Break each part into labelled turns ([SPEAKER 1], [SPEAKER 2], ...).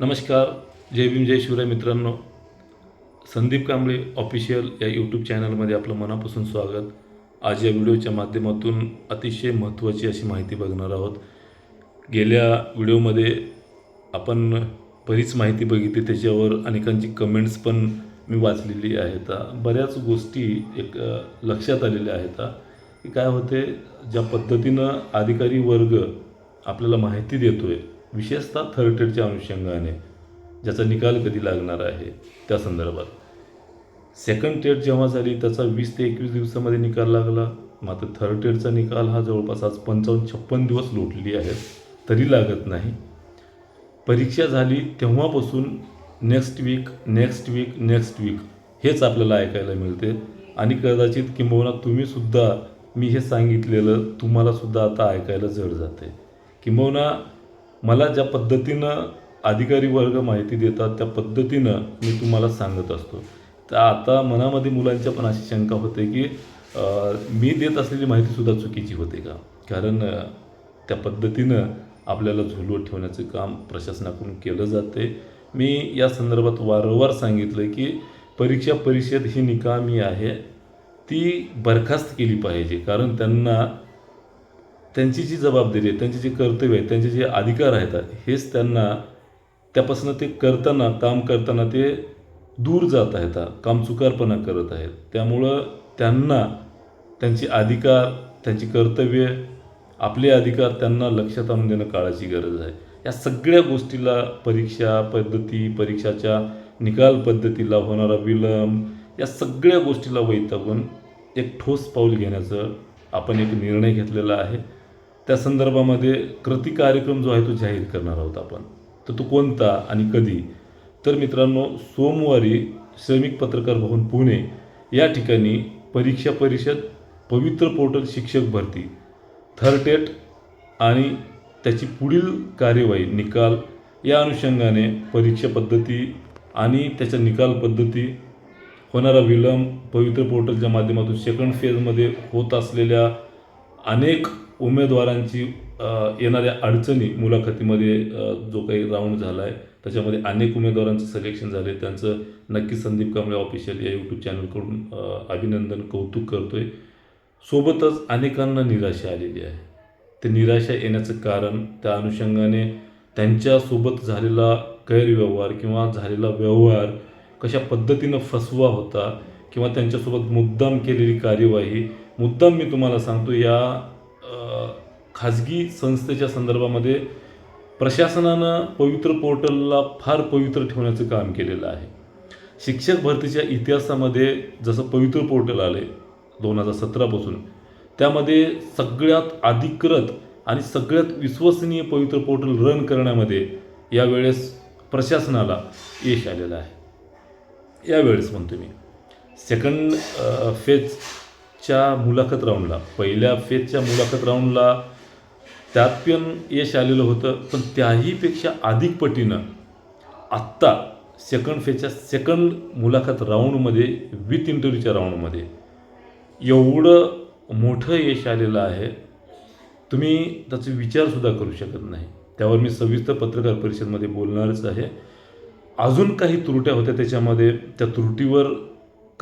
[SPEAKER 1] नमस्कार. जय भीम जय शिवराय मित्रांनो. संदीप कांबळे ऑफिशियल या यूट्यूब चॅनलमध्ये आपलं मनापासून स्वागत. आज या व्हिडिओच्या माध्यमातून अतिशय महत्त्वाची अशी माहिती बघणार आहोत. गेल्या व्हिडिओमध्ये आपण बरीच माहिती बघितली त्याच्यावर अनेकांची कमेंट्स पण मी वाचलेली आहेत. बऱ्याच गोष्टी एक लक्षात आलेल्या आहेत. की काय होते ज्या पद्धतीनं अधिकारी वर्ग आपल्याला माहिती देतो आहे विशेषतः थर्ड ट्रेडच्या अनुषंगाने ज्याचा निकाल कधी लागणार आहे त्या संदर्भात. सेकंड ट्रेड जेव्हा झाली त्याचा वीस ते एकवीस दिवसामध्ये निकाल लागला. मात्र थर्ड ट्रेडचा निकाल हा जवळपास आज पंचावन्न छप्पन दिवस लोटली आहेत तरी लागत नाही. परीक्षा झाली तेव्हापासून next week next week next week हेच आपल्याला ऐकायला मिळते. आणि कदाचित किंबहुना तुम्हीसुद्धा मी हे सांगितलेलं तुम्हालासुद्धा आता ऐकायला जड जाते. किंबहुना मला ज्या पद्धतीनं अधिकारी वर्ग माहिती देतात त्या पद्धतीनं मी तुम्हाला सांगत असतो. तर आता मनामध्ये मुलांच्या पण अशी शंका होते की मी देत असलेली माहितीसुद्धा चुकीची होते का? कारण त्या पद्धतीनं आपल्याला झुलवत ठेवण्याचं काम प्रशासनाकडून केलं जाते. मी या संदर्भात वारंवार सांगितलं की परीक्षा परिषद ही निकामी आहे. ती बरखास्त केली पाहिजे. कारण त्यांना त्यांची जी जबाबदारी आहे त्यांचे जे कर्तव्य आहे त्यांचे जे अधिकार आहेत हेच त्यांना त्यापासून ते करताना काम करताना ते दूर जात आहेत काम चुकारपणा करत आहेत. त्यामुळं त्यांना त्यांचे अधिकार त्यांची कर्तव्य आपले अधिकार त्यांना लक्षात आणून देणं काळाची गरज आहे. या सगळ्या गोष्टीला परीक्षा पद्धती परीक्षाच्या निकाल पद्धतीला होणारा विलंब या सगळ्या गोष्टीला वैतागून एक ठोस पाऊल घेण्याचं आपण एक निर्णय घेतलेला आहे. त्या संदर्भामध्ये कृती कार्यक्रम जो आहे तो जाहीर करणार आहोत आपण. तर तो कोणता आणि कधी? तर मित्रांनो सोमवारी श्रमिक पत्रकार भवन पुणे या ठिकाणी परीक्षा परिषद पवित्र पोर्टल शिक्षक भरती थर्ड टेट आणि त्याची पुढील कार्यवाही निकाल या अनुषंगाने परीक्षा पद्धती आणि त्याच्या निकाल पद्धती होणारा विलंब पवित्र पोर्टलच्या माध्यमातून सेकंड फेजमध्ये होत असलेल्या अनेक उमेदवारांची येणाऱ्या अडचणी मुलाखतीमध्ये जो काही राऊंड झाला आहे त्याच्यामध्ये अनेक उमेदवारांचं सिलेक्शन झाले. त्यांचं नक्की संदीप कांबळे ऑफिशियल या यूट्यूब चॅनलकडून अभिनंदन कौतुक करतो आहे सोबतच अनेकांना निराशा आलेली आहे. ते निराशा येण्याचं कारण त्या अनुषंगाने त्यांच्यासोबत झालेला गैरव्यवहार किंवा झालेला व्यवहार कशा पद्धतीनं फसवा होता किंवा त्यांच्यासोबत मुद्दाम केलेली कार्यवाही मुद्दाम मी तुम्हाला सांगतो या खाजगी संस्थेच्या संदर्भामध्ये प्रशासनानं पवित्र पोर्टलला फार पवित्र ठेवण्याचं काम केलेलं आहे. शिक्षक भरतीच्या इतिहासामध्ये जसं पवित्र पोर्टल आले दोन हजार सतरापासून त्यामध्ये सगळ्यात अधिकृत आणि सगळ्यात विश्वसनीय पवित्र पोर्टल रन करण्यामध्ये यावेळेस प्रशासनाला यश आलेलं आहे. यावेळेस म्हणतो मी सेकंड फेज च्या मुलाखत राऊंडला पहिल्या फेजच्या मुलाखत राऊंडला त्यात पण यश आलेलं होतं पण त्याहीपेक्षा अधिक पटीनं आत्ता सेकंड फेजच्या सेकंड मुलाखत राऊंडमध्ये विथ इंटरव्ह्यूच्या राऊंडमध्ये एवढं मोठं यश आलेलं आहे. तुम्ही त्याचा विचारसुद्धा करू शकत नाही. त्यावर मी सविस्तर पत्रकार परिषदमध्ये बोलणारच आहे. अजून काही त्रुट्या होत्या त्याच्यामध्ये त्या त्रुटीवर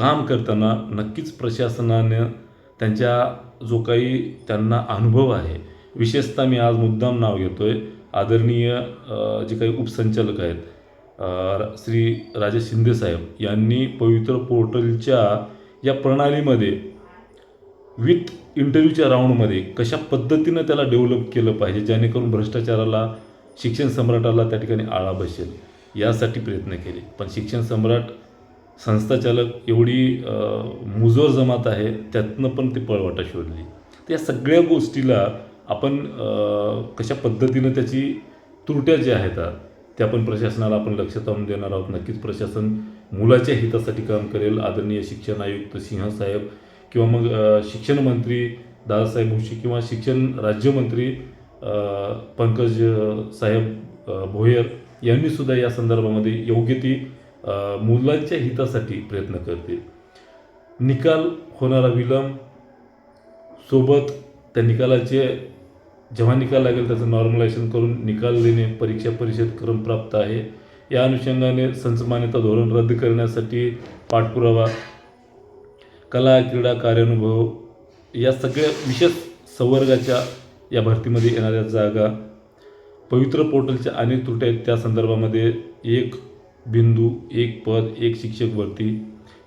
[SPEAKER 1] काम करताना नक्कीच प्रशासनानं त्यांच्या जो काही त्यांना अनुभव आहे विशेषतः मी आज मुद्दाम नाव घेतो आहे आदरणीय जे काही उपसंचालक आहेत श्री राजे शिंदेसाहेब यांनी पवित्र पोर्टलच्या या प्रणालीमध्ये विथ इंटरव्ह्यूच्या राऊंडमध्ये कशा पद्धतीनं त्याला डेव्हलप केलं पाहिजे जेणेकरून भ्रष्टाचाराला शिक्षण सम्राटाला त्या ठिकाणी आळा बसेल यासाठी प्रयत्न केले. पण शिक्षण सम्राट संस्थाचालक एवढी मुजोर जमात आहे त्यातनं पण ते पळवाटा शोधली. तर या सगळ्या गोष्टीला आपण कशा पद्धतीनं त्याची त्रुट्या ज्या आहेत त्या पण प्रशासनाला आपण लक्षात आणून देणार आहोत. नक्कीच प्रशासन मुलाच्या हितासाठी काम करेल. आदरणीय शिक्षण आयुक्त सिंहसाहेब किंवा मग शिक्षण मंत्री दादासाहेब भुसे किंवा शिक्षण राज्यमंत्री पंकज साहेब भोयर यांनीसुद्धा या संदर्भामध्ये योग्य ती मुलांच्या हितासाठी प्रयत्न करतील. निकाल होणारा विलंब सोबत त्या निकालाचे जेव्हा निकाल लागेल त्याचं नॉर्मलायझेशन करून निकाल देणे परीक्षा परिषद क्रम प्राप्त आहे. या अनुषंगाने संच मान्यता धोरण रद्द करण्यासाठी पाठपुरावा कला क्रीडा कार्यानुभव या सगळ्या विशेष संवर्गाच्या या भरतीमध्ये येणाऱ्या जागा पवित्र पोर्टलच्या अनेक त्रुट्या आहेत. त्या संदर्भामध्ये एक बिंदू एक पद एक शिक्षक भरती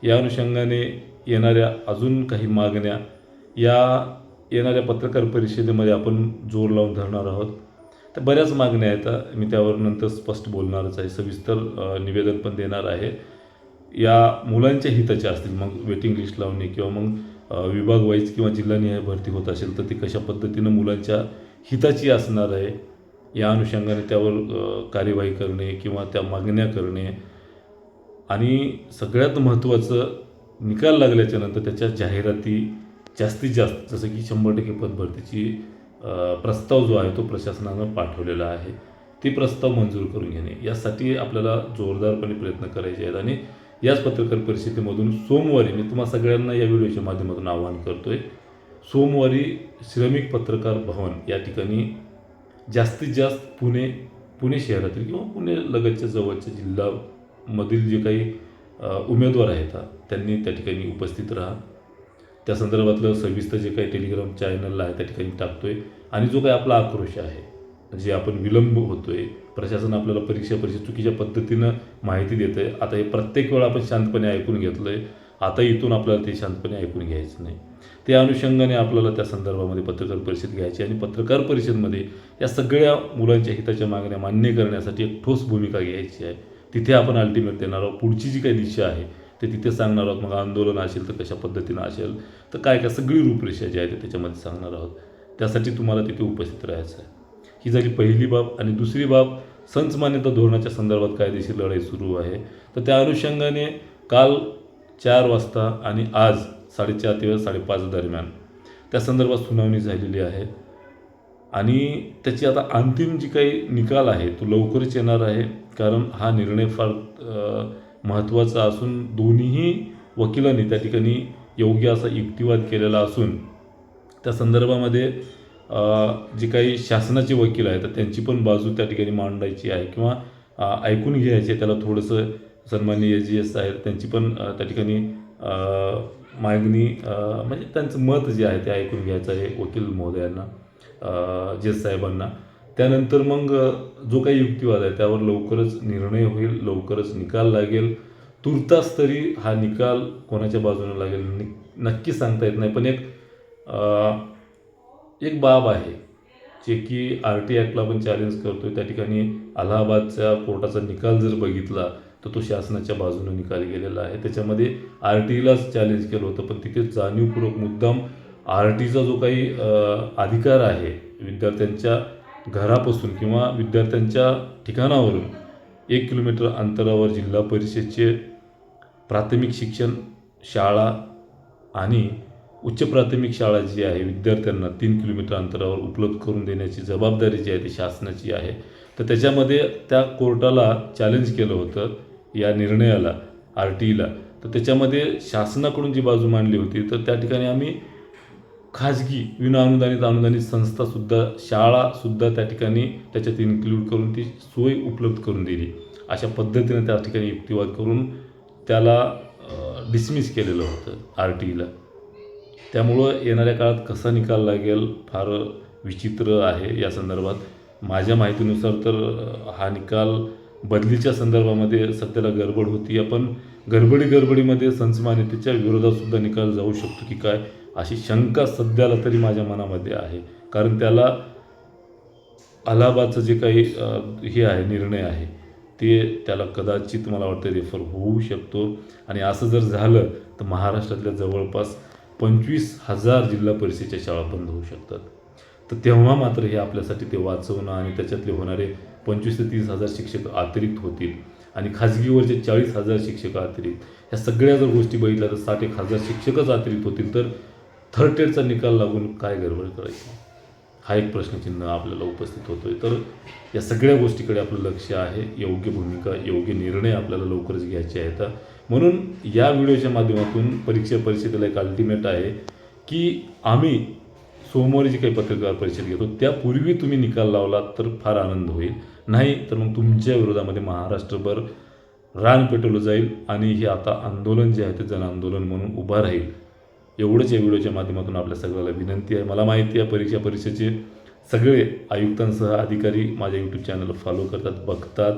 [SPEAKER 1] या अनुषंगाने येणाऱ्या अजून काही मागण्या या येणाऱ्या पत्रकार परिषदेमध्ये आपण जोर लावून धरणार आहोत. तर बऱ्याच मागण्या आहेत. मी त्यावर नंतर स्पष्ट बोलणारच आहे. सविस्तर निवेदन पण देणार आहे. या मुलांच्या हिताच्या असतील मग वेटिंग लिस्ट लावणे किंवा मग विभाग वाईज किंवा जिल्हानिहाय भरती होत असेल तर ती कशा पद्धतीनं मुलांच्या हिताची असणार आहे? या अनुषंगाने त्यावर कार्यवाही करणे किंवा त्या मागण्या करणे आणि सगळ्यात महत्त्वाचं निकाल लागल्याच्या नंतर त्याच्या जाहिराती जास्तीत जास्त जसं की शंभर टक्के पदभरतीची प्रस्ताव जो आहे तो प्रशासनानं पाठवलेला आहे ते प्रस्ताव मंजूर करून घेणे. यासाठी आपल्याला जोरदारपणे प्रयत्न करायचे आहेत आणि याच पत्रकार परिषदेमधून सोमवारी मी तुम्हा सगळ्यांना या व्हिडिओच्या माध्यमातून आवाहन करतो आहे सोमवारी श्रमिक पत्रकार भवन या ठिकाणी जास्तीत जास्त पुणे पुणे शहरातील किंवा पुणे लगतच्या जवळच्या जिल्ह्यामधील जे काही उमेदवार आहेत त्यांनी त्या ठिकाणी उपस्थित राहा. त्या संदर्भातलं सविस्तर जे काही टेलिग्राम चॅनलला आहे त्या ठिकाणी टाकतो आहे आणि जो काही आपला आक्रोश आहे जे आपण विलंब होतो आहे प्रशासन आपल्याला परीक्षा परीक्षा चुकीच्या पद्धतीनं माहिती देतं आहे आता हे प्रत्येक वेळा आपण शांतपणे ऐकून घेतलं आहे आता इथून आपल्याला ते शांतपणे ऐकून घ्यायचं नाही. त्या अनुषंगाने आपल्याला त्या संदर्भामध्ये पत्रकार परिषद घ्यायची आणि पत्रकार परिषदमध्ये या सगळ्या मुलांच्या हिताच्या मागण्या मान्य करण्यासाठी एक ठोस भूमिका घ्यायची आहे. तिथे आपण अल्टिमेट देणार आहोत. पुढची जी काही दिशा आहे ते तिथे सांगणार आहोत. मग आंदोलन असेल तर कशा पद्धतीनं असेल तर काय काय सगळी रूपरेषा जी आहे ते त्याच्यामध्ये सांगणार आहोत. त्यासाठी तुम्हाला तिथे उपस्थित राहायचं आहे. ही झाली पहिली बाब आणि दुसरी बाब संच मान्यता धोरणाच्या संदर्भात कायदेशीर लढाई सुरू आहे. तर त्या अनुषंगाने काल चार वाजता आणि आज साडेचार ते साडेपाच दरम्यान. त्या संदर्भात सुनावणी झालेली आहे. आणि त्याची आता अंतिम जी काही निकाल आहे तो लवकरच येणार आहे. कारण हा निर्णय फार महत्त्वाचा असून दोन्हीही वकिलांनी त्या ठिकाणी योग्य असा युक्तिवाद केलेला असून त्या संदर्भामध्ये जे काही शासनाचे वकील आहेत तर त्यांची पण बाजू त्या ठिकाणी मांडायची आहे किंवा ऐकून घ्यायची आहे त्याला थोडंसं सन्माननीय जी एस आहेत त्यांची पण त्या ठिकाणी मागणी म्हणजे त्यांचं मत जे आहे ते ऐकून घ्यायचं आहे वकील महोदयांना जज साहेबांना. त्यानंतर मग जो काही युक्तिवाद आहे त्यावर लवकरच निर्णय होईल लवकरच निकाल लागेल. तुर्तास तरी हा निकाल कोणाच्या बाजूने लागेल नि नक्की सांगता येत नाही. पण एक एक बाब आहे जे की आर टी ॲक्टला आपण चॅलेंज करतोय. त्या ठिकाणी अलाहाबादच्या कोर्टाचा निकाल जर बघितला तर तो शासनाच्या बाजूने निकाल गेलेला आहे. त्याच्यामध्ये आर टीलाच चॅलेंज केलं होतं पण तिथे जाणीवपूर्वक मुद्दाम आर टीचा जो काही अधिकार आहे विद्यार्थ्यांच्या घरापासून किंवा विद्यार्थ्यांच्या ठिकाणावरून एक किलोमीटर अंतरावर जिल्हा परिषदचे प्राथमिक शिक्षण शाळा आणि उच्च प्राथमिक शाळा जी आहे विद्यार्थ्यांना तीन किलोमीटर अंतरावर उपलब्ध करून देण्याची जबाबदारी जी आहे ती शासनाची आहे. तर त्याच्यामध्ये त्या कोर्टाला चॅलेंज केलं होतं. या निर्णयाला आर टी ईला. तर त्याच्यामध्ये शासनाकडून जी बाजू मांडली होती तर त्या ठिकाणी आम्ही खाजगी विनाअनुदानित अनुदानित संस्थासुद्धा शाळासुद्धा त्या ठिकाणी त्याच्यात इन्क्लूड करून ती सोय उपलब्ध करून दिली. अशा पद्धतीनं त्या ठिकाणी युक्तिवाद करून त्याला डिसमिस केलेलं होतं आर टी ईला. त्यामुळं येणाऱ्या काळात कसा निकाल लागेल फार विचित्र आहे या संदर्भात. माझ्या माहितीनुसार तर हा निकाल बदलीच्या संदर्भामध्ये सध्याला गडबड होती. आपण गडबडी गडबडीमध्ये संसमानतेच्या विरोधातसुद्धा निकाल जाऊ शकतो की काय अशी शंका सध्याला तरी माझ्या मनामध्ये आहे. कारण त्याला अलाहाबादचं जे काही हे आहे निर्णय आहे ते त्याला कदाचित मला वाटतं रेफर होऊ शकतो. आणि असं जर झालं तर महाराष्ट्रातल्या जवळपास पंचवीस हजार जिल्हा परिषदेच्या शाळा बंद होऊ शकतात. तर तेव्हा मात्र हे आपल्यासाठी ते वाचवणं आणि त्याच्यातले होणारे पंचवीस ते तीस हजार शिक्षक अतिरिक्त होतील आणि खाजगीवरचे चाळीस हजार शिक्षक अतिरिक्त. ह्या सगळ्या जर गोष्टी बघितल्या तर साठ एक हजार शिक्षकच अतिरिक्त होतील तर थर्ड टेडचा निकाल लागून काय गडबड करायची? हा एक प्रश्नचिन्ह आपल्याला उपस्थित होतो आहे तर या सगळ्या गोष्टीकडे आपलं लक्ष आहे योग्य भूमिका योग्य निर्णय आपल्याला लवकरच घ्यायचे आहेत. म्हणून या व्हिडिओच्या माध्यमातून परीक्षा परिषदेला एक अल्टिमेट आहे की आम्ही सोमवारी जी काही पत्रकार परिषद घेतो त्यापूर्वी तुम्ही निकाल लावला तर फार आनंद होईल. नाही तर मग तुमच्या विरोधामध्ये महाराष्ट्रभर रान पेटवलं जाईल आणि हे आता आंदोलन जे आहे ते जन आंदोलन म्हणून उभं राहील. एवढंच या व्हिडिओच्या माध्यमातून आपल्या सगळ्याला विनंती आहे. मला माहिती आहे परीक्षा परीक्षेचे सगळे आयुक्तांसह अधिकारी माझ्या यूट्यूब चॅनल फॉलो करतात बघतात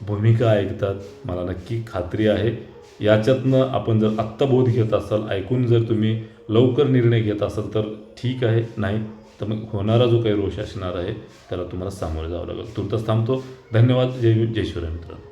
[SPEAKER 1] भूमिका ऐकतात. मला नक्की खात्री आहे. याच्यातनं आपण जर आत्ता बोध घेत असाल ऐकून जर तुम्ही लवकर निर्णय घेत असाल तर ठीक आहे. नाही तर मग होणारा जो काही रोष असणार आहे त्याला तुम्हाला सामोरे जावं लागेल. तुर्तास थांबतो. धन्यवाद. जय जय शिवराय मित्रांनो.